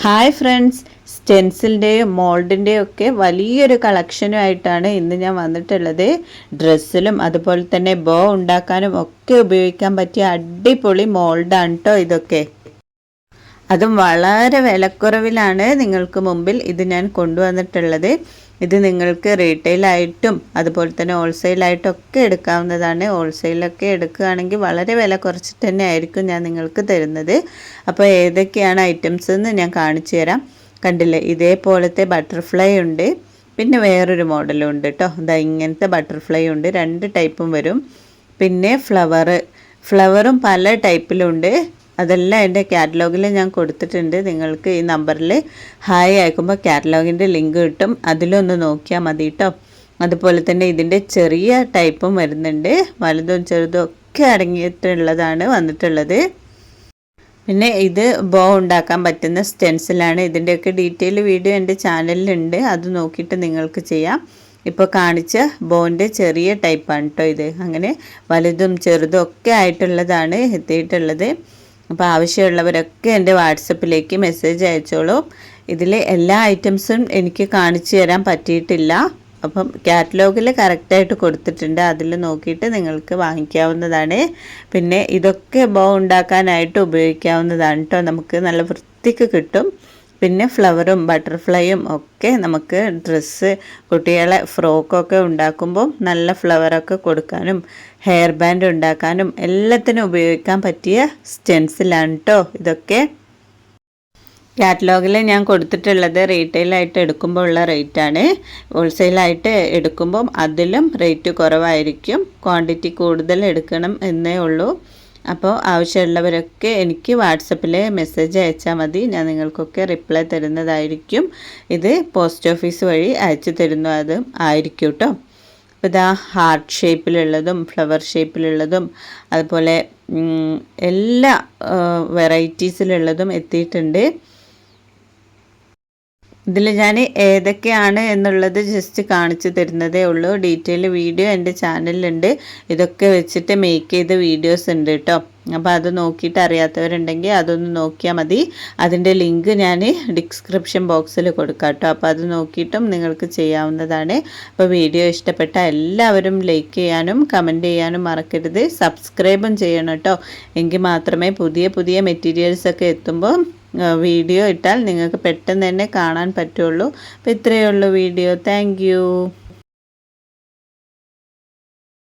Hi friends. സ്റ്റെൻസിലിന്റെയും മോൾഡിന്റെയും ഒക്കെ വലിയൊരു കളക്ഷനുമായിട്ടാണ് ഇന്ന് ഞാൻ വന്നിട്ടുള്ളത്. ഡ്രസ്സിലും അതുപോലെ തന്നെ ബോ ഉണ്ടാക്കാനും ഒക്കെ ഉപയോഗിക്കാൻ പറ്റിയ അടിപൊളി മോൾഡാണ് കേട്ടോ ഇതൊക്കെ. അതും വളരെ വിലക്കുറവിലാണ് നിങ്ങൾക്ക് മുമ്പിൽ ഇത് ഞാൻ കൊണ്ടുവന്നിട്ടുള്ളത്. ഇത് നിങ്ങൾക്ക് റീറ്റെയിലായിട്ടും അതുപോലെ തന്നെ ഹോൾസെയിലായിട്ടും ഒക്കെ എടുക്കാവുന്നതാണ്. ഹോൾസെയിലൊക്കെ എടുക്കുകയാണെങ്കിൽ വളരെ വില കുറച്ചിട്ട് തന്നെ ആയിരിക്കും ഞാൻ നിങ്ങൾക്ക് തരുന്നത്. അപ്പോൾ ഏതൊക്കെയാണ് ഐറ്റംസ് എന്ന് ഞാൻ കാണിച്ചു തരാം. കണ്ടില്ലേ? ഇതേപോലത്തെ ബട്ടർഫ്ലൈ ഉണ്ട്. പിന്നെ വേറൊരു മോഡലും ഉണ്ട് കേട്ടോ. ഇതാ ഇങ്ങനത്തെ ബട്ടർഫ്ലൈ ഉണ്ട്. രണ്ട് ടൈപ്പും വരും. പിന്നെ ഫ്ലവർ ഫ്ലവറും പല ടൈപ്പിലുണ്ട്. അതെല്ലാം എന്റെ കാറ്റലോഗിൽ ഞാൻ കൊടുത്തിട്ടുണ്ട്. നിങ്ങൾക്ക് ഈ നമ്പറിൽ ഹായ് അയക്കുമ്പോൾ കാറ്റലോഗിന്റെ ലിങ്ക് കിട്ടും. അതിലൊന്ന് നോക്കിയാൽ മതി കേട്ടോ. അതുപോലെ തന്നെ ഇതിന്റെ ചെറിയ ടൈപ്പും വരുന്നുണ്ട്. വലുതും ചെറുതും ഒക്കെ അടങ്ങിയിട്ടുള്ളതാണ് വന്നിട്ടുള്ളത്. പിന്നെ ഇത് ബോ ഉണ്ടാക്കാൻ പറ്റുന്ന സ്റ്റെൻസിലാണ്. ഇതിന്റെയൊക്കെ ഡീറ്റെയിൽ വീഡിയോ എന്റെ ചാനലിലുണ്ട്. അത് നോക്കിയിട്ട് നിങ്ങൾക്ക് ചെയ്യാം. ഇപ്പോൾ കാണിച്ച ബോന്റെ ചെറിയ ടൈപ്പാണ് കേട്ടോ ഇത്. അങ്ങനെ വലുതും ചെറുതും ഒക്കെ ആയിട്ടുള്ളതാണ് എത്തിയിട്ടുള്ളത്. അപ്പോൾ ആവശ്യമുള്ളവരൊക്കെ എന്റെ വാട്സപ്പിലേക്ക് മെസ്സേജ് അയച്ചോളൂ. ഇതിൽ എല്ലാ ഐറ്റംസും എനിക്ക് കാണിച്ചു തരാൻ പറ്റിയിട്ടില്ല. അപ്പം കാറ്റലോഗിൽ കറക്റ്റായിട്ട് കൊടുത്തിട്ടുണ്ട്. അതിൽ നോക്കിയിട്ട് നിങ്ങൾക്ക് വാങ്ങിക്കാവുന്നതാണ്. പിന്നെ ഇതൊക്കെ ബോ ഉണ്ടാക്കാനായിട്ട് ഉപയോഗിക്കാവുന്നതാണ് കേട്ടോ നമുക്ക് നല്ല വൃത്തിക്ക് കിട്ടും. പിന്നെ ഫ്ലവറും ബട്ടർഫ്ലൈയും ഒക്കെ നമുക്ക് ഡ്രസ്സ് കുട്ടികളെ ഫ്രോക്കൊക്കെ ഉണ്ടാക്കുമ്പോൾ നല്ല ഫ്ലവറൊക്കെ കൊടുക്കാനും ഹെയർ ബാൻഡ് ഉണ്ടാക്കാനും എല്ലാത്തിനും ഉപയോഗിക്കാൻ പറ്റിയ സ്റ്റെൻസിലാണ് കേട്ടോ ഇതൊക്കെ. കാറ്റലോഗിൽ ഞാൻ കൊടുത്തിട്ടുള്ളത് റീറ്റെയിലായിട്ട് എടുക്കുമ്പോൾ ഉള്ള റേറ്റാണ് ഹോൾസെയിലായിട്ട് എടുക്കുമ്പം അതിലും റേറ്റ് കുറവായിരിക്കും. ക്വാണ്ടിറ്റി കൂടുതൽ എടുക്കണം എന്നേ ഉള്ളൂ. അപ്പോൾ ആവശ്യമുള്ളവരൊക്കെ എനിക്ക് വാട്സപ്പിൽ മെസ്സേജ് അയച്ചാൽ മതി. ഞാൻ നിങ്ങൾക്കൊക്കെ റിപ്ലൈ തരുന്നതായിരിക്കും. ഇത് പോസ്റ്റ് ഓഫീസ് വഴി അയച്ചു തരുന്നതും ആയിരിക്കും കേട്ടോ അപ്പോൾ ഇതാ ഹാർട്ട് ഷേപ്പിലുള്ളതും ഫ്ലവർ ഷേപ്പിലുള്ളതും അതുപോലെ എല്ലാ വെറൈറ്റീസിലുള്ളതും എത്തിയിട്ടുണ്ട്. ഇതിൽ ഞാൻ ഏതൊക്കെയാണ് എന്നുള്ളത് ജസ്റ്റ് കാണിച്ചു തരുന്നതേ ഉള്ളൂ. ഡീറ്റെയിൽ വീഡിയോ എന്റെ ചാനലിലുണ്ട്. ഇതൊക്കെ വെച്ചിട്ട് മേക്ക് ചെയ്ത വീഡിയോസ് ഉണ്ട് കേട്ടോ അപ്പോൾ അത് നോക്കിയിട്ട് അറിയാത്തവരുണ്ടെങ്കിൽ അതൊന്ന് നോക്കിയാൽ മതി. അതിന്റെ ലിങ്ക് ഞാൻ ഡിസ്ക്രിപ്ഷൻ ബോക്സിൽ കൊടുക്കാം കേട്ടോ അപ്പോൾ അത് നോക്കിയിട്ടും നിങ്ങൾക്ക് ചെയ്യാവുന്നതാണ്. അപ്പോൾ വീഡിയോ ഇഷ്ടപ്പെട്ട എല്ലാവരും ലൈക്ക് ചെയ്യാനും കമന്റ് ചെയ്യാനും മറക്കരുത്. സബ്സ്ക്രൈബും ചെയ്യണം കേട്ടോ എങ്കിൽ മാത്രമേ പുതിയ പുതിയ മെറ്റീരിയൽസൊക്കെ എത്തുമ്പോൾ വീഡിയോ ഇട്ടാൽ നിങ്ങൾക്ക് പെട്ടെന്ന് തന്നെ കാണാൻ പറ്റുള്ളൂ. അപ്പോൾ ഇത്രയേ ഉള്ളൂ വീഡിയോ. താങ്ക്